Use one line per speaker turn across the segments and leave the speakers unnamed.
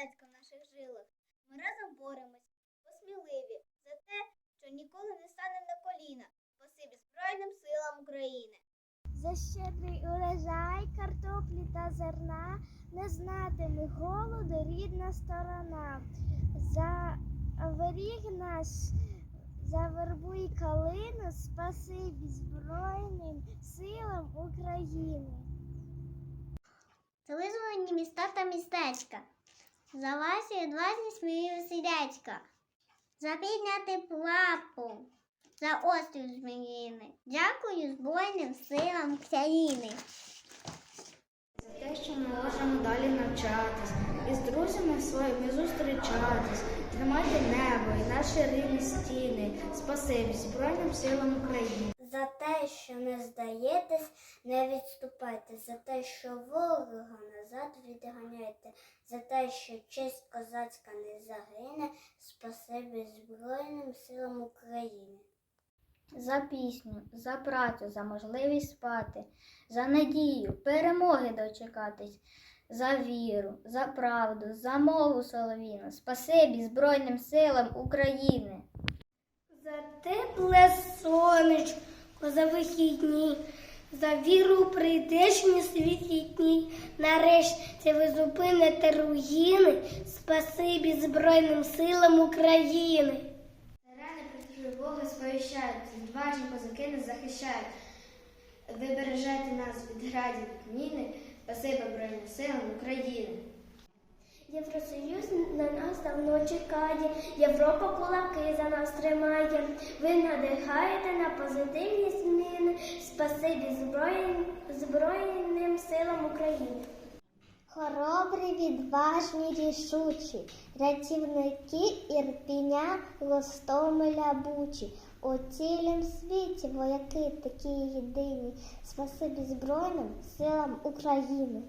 козацька в наших жилах. Ми разом боремось, посміливі за те, що ніколи не станемо на коліна. Спасибі Збройним силам України.
За щедрий урожай, картоплі та зерна не знатиме голоду рідна сторона. За оберіг наш, за вербу й калину, спасибі Збройним силам України.
За визволені міста та містечка. За ваші відважні сміливі сидячка. За підняти плапу. За острів Зміїни. Дякую Збройним силам країни.
За те, що ми можемо далі навчатись, і з друзями своїми зустрічатись, тримати небо і наші рідні стіни. Спасибі Збройним силам України.
Те, що не здаєтесь, не відступайте, за те, що ворога назад відганяєте, за те, що честь козацька не загине, спасибі Збройним силам України.
За пісню, за працю, за можливість спати, за надію, перемоги дочекатись, за віру, за правду, за мову соловіну. Спасибі Збройним силам України.
За тепле за вихідні, за віру прийдешні світлі. Нарешті ви зупините руїни. Спасибі Збройним силам України.
Рани про тривоги сповіщають, відважні козаки нас захищають. Ви бережете нас від градів міни. Спасибі Збройним силам України.
Євросоюз на нас давно чекає, Європа кулаки за нас тримає. Ви надихаєте на позитивні зміни. Спасибі Збройним, силам України. Хоробрі, відважні, рішучі, рятівники Ірпіня, Гостомеля, Бучі. У цілім світі вояки такі єдині. Спасибі Збройним силам України.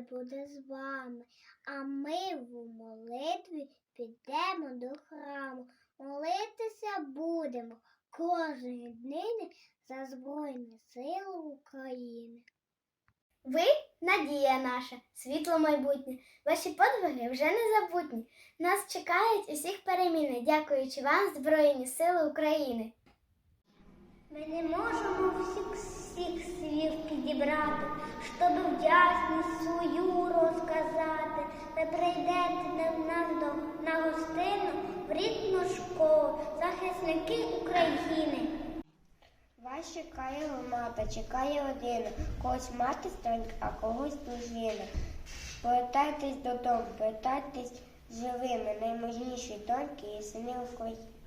Завжди буде з вами, а ми в молитві підемо до храму. Молитися будемо кожної днини за Збройні Сили України. Ви надія наша, світло майбутнє. Ваші подвиги вже не забутні. Нас чекають усіх переміни, дякуючи вам, Збройні Сили України. Ми не можемо всіх всіх слів підібрати, щоб вдячність свою розказати. Ви прийдете до нас до, на гостину в рідну школу, захисники України. Вас чекає громада, чекає родина, когось мати стронька, а когось дружина. Повертайтесь додому, повертайтесь живими, найможніші доньки і сини України.